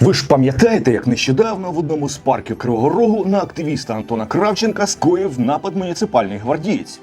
Ви ж пам'ятаєте, як нещодавно в одному з парків Кривого Рогу на активіста Антона Кравченка скоїв напад муніципальний гвардієць.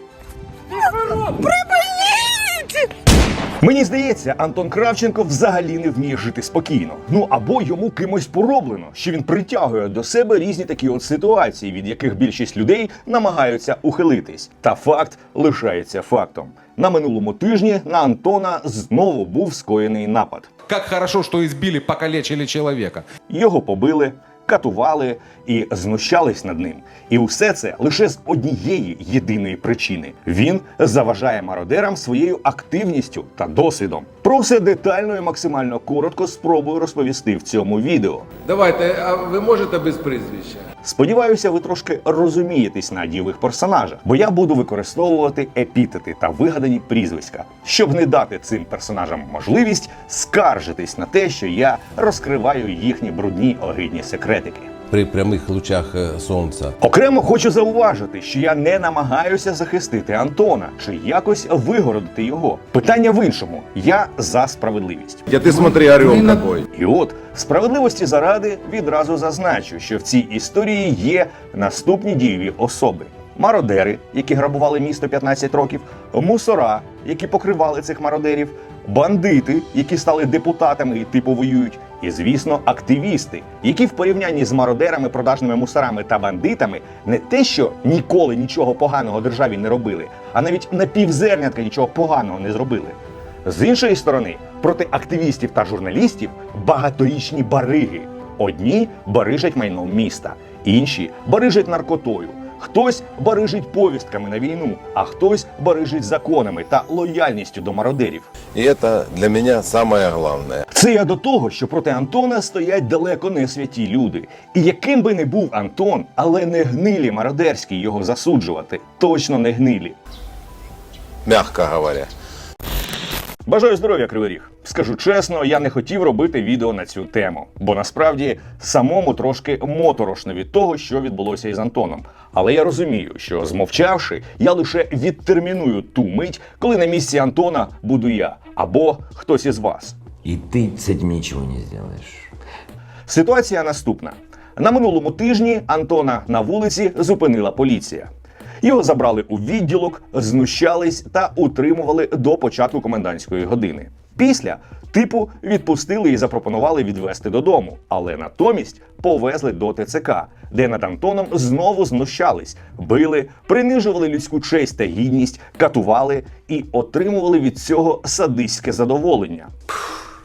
Мені здається, Антон Кравченко взагалі не вміє жити спокійно. Ну або йому кимось пороблено, що він притягує до себе різні такі от ситуації, від яких більшість людей намагаються ухилитись. Та факт лишається фактом. На минулому тижні на Антона знову був скоєний напад. Как хорошо, что избили, покалечили человека. Його побили, катували і знущались над ним. І усе це лише з однієї єдиної причини: він заважає мародерам своєю активністю та досвідом. Про все детально і максимально коротко спробую розповісти в цьому відео. Давайте, а ви можете без прізвища? Сподіваюся, ви трошки розумієтесь на дієвих персонажах, бо я буду використовувати епітети та вигадані прізвиська, щоб не дати цим персонажам можливість скаржитись на те, що я розкриваю їхні брудні огидні секретики. При прямих лучах е, сонця. Окремо хочу зауважити, що я не намагаюся захистити Антона чи якось вигородити його. Питання в іншому: я за справедливість. Я ты смотри, орел какой. І от справедливості заради відразу зазначу, що в цій історії є наступні дієві особи: мародери, які грабували місто 15 років, мусора, які покривали цих мародерів, бандити, які стали депутатами і типу воюють. І, звісно, активісти, які в порівнянні з мародерами, продажними мусорами та бандитами не те, що ніколи нічого поганого державі не робили, а навіть на півзернятка нічого поганого не зробили. З іншої сторони, проти активістів та журналістів багаторічні бариги. Одні барижать майном міста, інші барижать наркотою. Хтось барижить повістками на війну, а хтось барижить законами та лояльністю до мародерів. І це для мене саме головне. Це я до того, що проти Антона стоять далеко не святі люди. І яким би не був Антон, але не гнилі мародерські його засуджувати. Точно не гнилі. Мягко говоря. Бажаю здоров'я, Кривий Ріг. Скажу чесно, я не хотів робити відео на цю тему, бо насправді самому трошки моторошно від того, що відбулося із Антоном. Але я розумію, що змовчавши, я лише відтерміную ту мить, коли на місці Антона буду я або хтось із вас. И ты с этим ничего не сделаешь. Ситуація наступна: на минулому тижні Антона на вулиці зупинила поліція. Його забрали у відділок, знущались та утримували до початку комендантської години. Після типу відпустили і запропонували відвести додому, але натомість повезли до ТЦК, де над Антоном знову знущались, били, принижували людську честь та гідність, катували і отримували від цього садистське задоволення.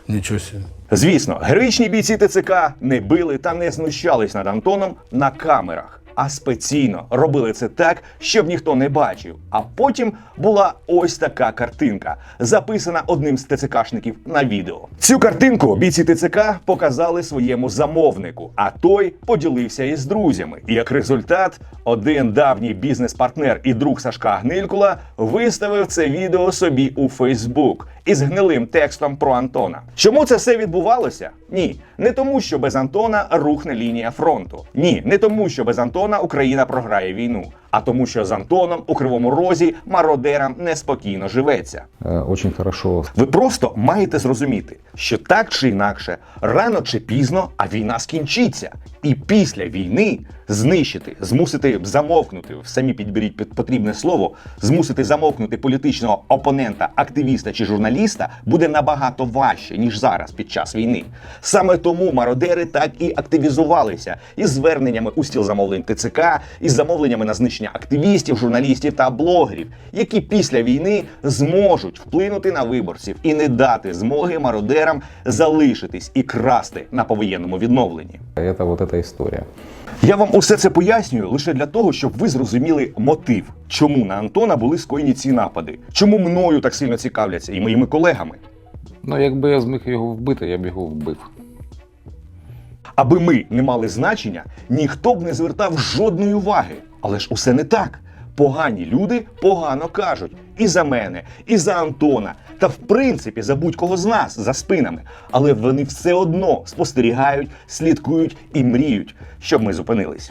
Ничего себе. Звісно, героїчні бійці ТЦК не били та не знущались над Антоном на камерах, а спеційно робили це так, щоб ніхто не бачив. А потім була ось така картинка, записана одним з ТЦКшників на відео. Цю картинку бійці ТЦК показали своєму замовнику, а той поділився із друзями. І як результат, один давній бізнес-партнер і друг Сашка Гнилькула виставив це відео собі у Фейсбук із гнилим текстом про Антона. Чому це все відбувалося? Ні, не тому, що без Антона рухне лінія фронту. Ні, не тому, що без Антона Україна програє війну, а тому, що з Антоном у кривому розі мародерам неспокійно живеться. Э, Очень хорошо Ви просто маєте зрозуміти, що так чи інакше, рано чи пізно, а війна скінчиться. І після війни знищити, змусити замовкнути, самі підберіть під- потрібне слово, змусити замовкнути політичного опонента, активіста чи журналіста буде набагато важче, ніж зараз під час війни. Саме тому мародери так і активізувалися із зверненнями у стіл замовлень ТЦК, із замовленнями на знищення активістів, журналістів та блогерів, які після війни зможуть вплинути на виборців і не дати змоги мародерам залишитись і красти на повоєнному відновленні. это вот эта история. Я вам усе це пояснюю лише для того, щоб ви зрозуміли мотив, чому на Антона були скоєні ці напади, чому мною так сильно цікавляться і моїми колегами. Ну, якби я зміг його вбити, я б його вбив. Аби ми не мали значення, ніхто б не звертав жодної уваги. Але ж усе не так. Погані люди погано кажуть і за мене, і за Антона, та в принципі за будь-кого з нас за спинами. Але вони все одно спостерігають, слідкують і мріють, щоб ми зупинились.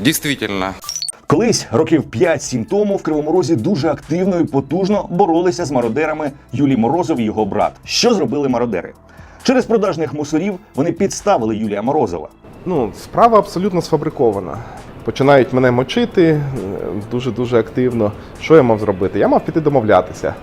Действительно, Колись років 5-7 тому в Кривому Розі дуже активно і потужно боролися з мародерами Юлій Морозов і його брат. Що зробили мародери? Через продажних мусорів вони підставили Юлія Морозова. Ну, справа абсолютно сфабрикована. Починають мене мочити дуже дуже активно. Що я мав зробити? Я мав піти домовлятися.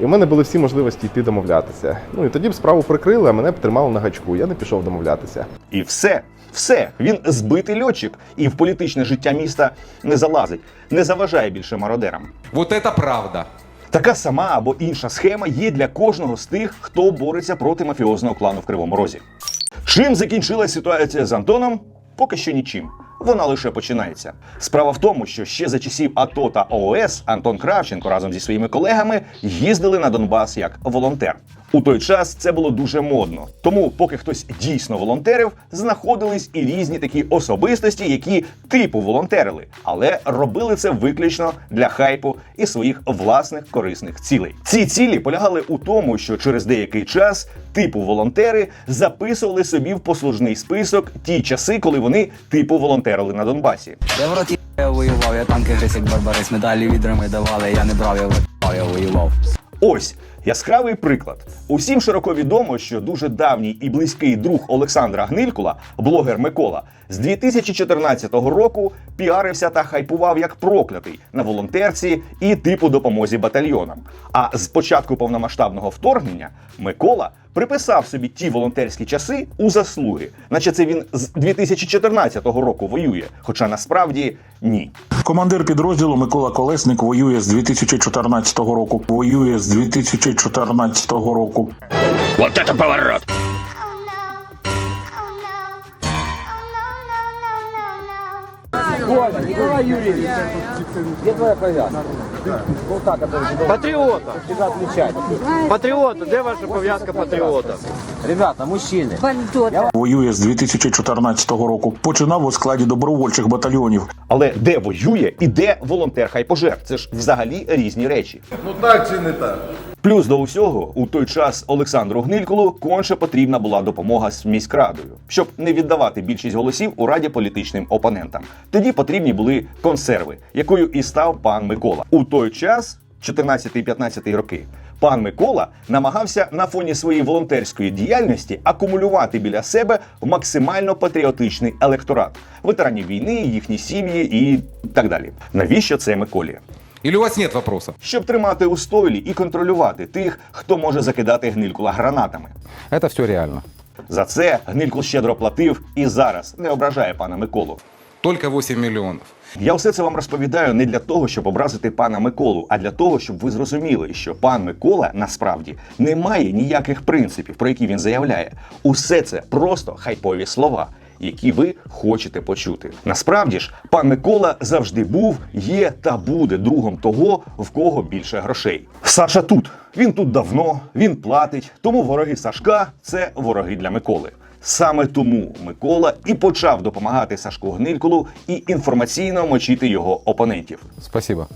І в мене були всі можливості йти домовлятися. Ну і тоді б справу прикрили, а мене б тримали на гачку. Я не пішов домовлятися. І все, все, він збитий льотчик і в політичне життя міста не залазить, не заважає більше мародерам. Вот это правда. Така сама або інша схема є для кожного з тих, хто бореться проти мафіозного клану в Кривому Розі. Чим закінчилась ситуація з Антоном? Поки що нічим. Вона лише починається. Справа в тому, що ще за часів АТО та ООС Антон Кравченко разом зі своїми колегами їздили на Донбас як волонтер. У той час це було дуже модно. Тому, поки хтось дійсно волонтерив, знаходились і різні такі особистості, які типу волонтерили, але робили це виключно для хайпу і своїх власних корисних цілей. Ці цілі полягали у тому, що через деякий час типу волонтери записували собі в послужний список ті часи, коли вони типу волонтерили на Донбасі. Я в роті я воював, я танки гриз, як барбарис, медалі відрами давали, я не брав, я в я воював. Ось яскравий приклад. Усім широко відомо, що дуже давній і близький друг Олександра Гнилькула, блогер Микола, з 2014 року піарився та хайпував як проклятий на волонтерці і типу допомозі батальйонам. А з початку повномасштабного вторгнення Микола приписав собі ті волонтерські часи у заслуги, наче це він з 2014 року воює, хоча насправді ні. Командир підрозділу Микола Колесник воює з 2014 року. Воює з 2014 року. Патріота. Патріота, де ваша пов'язка патріота? Ребята, мужчини. Воює з 2014 року. Починав у складі добровольчих батальйонів. Але де воює і де волонтер хайпожер? Це ж взагалі різні речі. Ну так чи не так? Плюс до усього, у той час Олександру Гнилькулу конче потрібна була допомога з міськрадою, щоб не віддавати більшість голосів у раді політичним опонентам. Тоді потрібні були консерви, якою і став пан Микола. У той час, 14-15 роки, пан Микола намагався на фоні своєї волонтерської діяльності акумулювати біля себе максимально патріотичний електорат ветеранів війни, їхні сім'ї і так далі. Навіщо це Миколі? Или у вас нет вопроса? щоб тримати у стойлі і контролювати тих, хто може закидати гнилькула гранатами. Это все реально. За це гнилькул щедро платив і зараз не ображає пана Миколу. Только 8 миллионов. Я все це вам розповідаю не для того, щоб образити пана Миколу, а для того, щоб ви зрозуміли, що пан Микола насправді не має ніяких принципів, про які він заявляє. Усе це просто хайпові слова. Які ви хочете почути. Насправді ж, пан Микола завжди був, є та буде другом того, в кого більше грошей. Саша тут. Він тут давно, він платить. Тому вороги Сашка це вороги для Миколи. Саме тому Микола і почав допомагати Сашку Гнилькулу і інформаційно мочити його опонентів. Спасибо.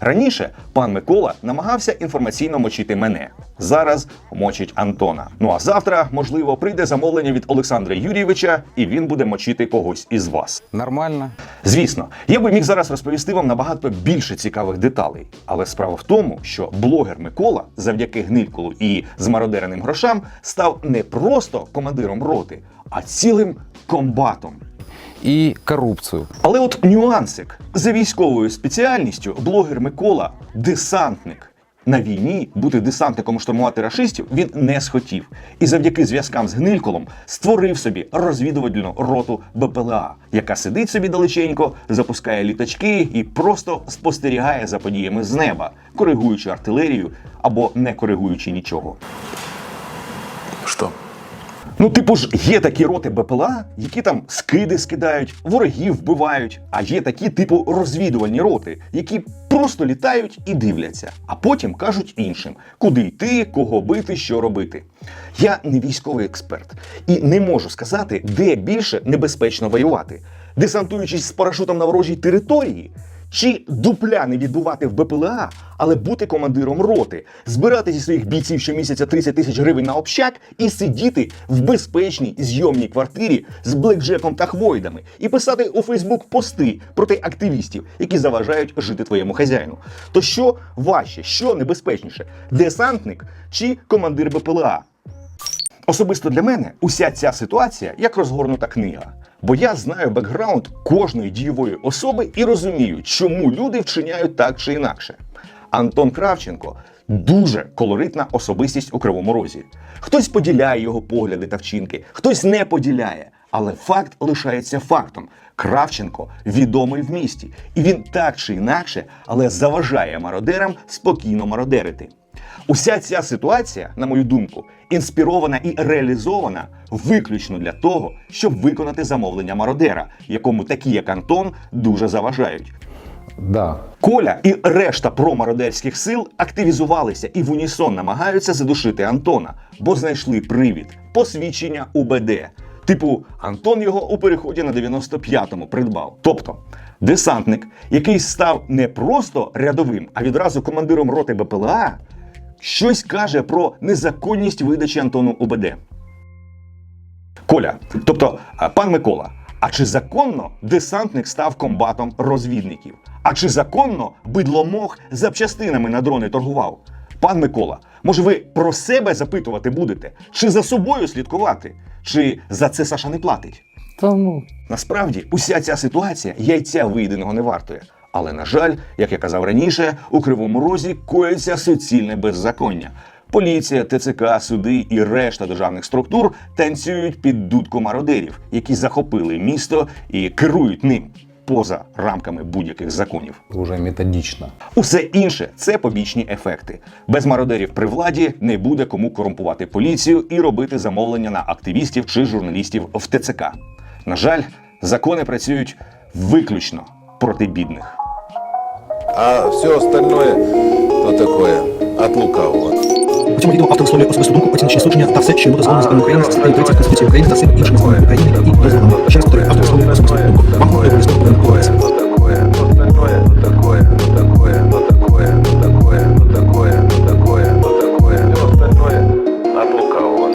Раніше пан Микола намагався інформаційно мочити мене. Зараз мочить Антона. Ну а завтра, можливо, прийде замовлення від Олександра Юрійовича, і він буде мочити когось із вас. Нормально. Звісно, я би міг зараз розповісти вам набагато більше цікавих деталей. Але справа в тому, що блогер Микола, завдяки гнилькулу і змародереним грошам, став не просто командиром роти, а цілим комбатом. И коррупцию. Але от нюансик за військовою спеціальністю блогер Микола десантник. На війні бути десантником і штурмувати рашистів він не схотів. І завдяки зв'язкам з Гнильколом створив собі розвідувальну роту БПЛА, яка сидить собі далеченько, запускає літачки і просто спостерігає за подіями з неба, коригуючи артилерію або не коригуючи нічого. Ну, типу ж, є такі роти БПЛА, які там скиди скидають, ворогів вбивають. А є такі, типу, розвідувальні роти, які просто літають і дивляться, а потім кажуть іншим, куди йти, кого бити, що робити. Я не військовий експерт і не можу сказати, де більше небезпечно воювати, десантуючись з парашутом на ворожій території. Чи дупля не відбувати в БПЛА, але бути командиром роти, збирати зі своїх бійців щомісяця 30 тисяч гривень на общак і сидіти в безпечній зйомній квартирі з блекджеком та хвойдами і писати у Фейсбук пости проти активістів, які заважають жити твоєму хазяїну. То що важче, що небезпечніше: десантник чи командир БПЛА? Особисто для мене уся ця ситуація як розгорнута книга. Бо я знаю бекграунд кожної дієвої особи і розумію, чому люди вчиняють так чи інакше. Антон Кравченко дуже колоритна особистість у Кривому Розі. Хтось поділяє його погляди та вчинки, хтось не поділяє. Але факт лишається фактом. Кравченко відомий в місті, і він так чи інакше, але заважає мародерам спокійно мародерити. Уся ця ситуація, на мою думку, інспірована і реалізована виключно для того, щоб виконати замовлення мародера, якому такі, як Антон, дуже заважають. Да. Коля і решта промародерських сил активізувалися і в унісон намагаються задушити Антона, бо знайшли привід посвідчення УБД. Типу, Антон його у переході на 95-му придбав. Тобто, десантник, який став не просто рядовим, а відразу командиром роти БПЛА, щось каже про незаконність видачі Антону УБД. Коля, тобто, пан Микола, а чи законно десантник став комбатом розвідників? А чи законно бидломох запчастинами на дрони торгував? Пан Микола, може ви про себе запитувати будете? Чи за собою слідкувати? Чи за це Саша не платить? Та ну. Насправді, уся ця ситуація яйця виєденого не вартує. Але, на жаль, як я казав раніше, у Кривому Розі коїться суцільне беззаконня. Поліція, ТЦК, суди і решта державних структур танцюють під дудку мародерів, які захопили місто і керують ним поза рамками будь-яких законів. Уже методично. Усе інше це побічні ефекти. Без мародерів при владі не буде кому корумпувати поліцію і робити замовлення на активістів чи журналістів в ТЦК. На жаль, закони працюють виключно проти бідних. А все остальное, то такое, от лукавого. У цьому відео автор висловлює особисту думку, оціночні судження та все, що йому дозволено законом України за статтею 30 Конституції України та всім іншими законами України і дозволено. Ще раз повторюю, автор висловлює особисту думку. Вам обов'язково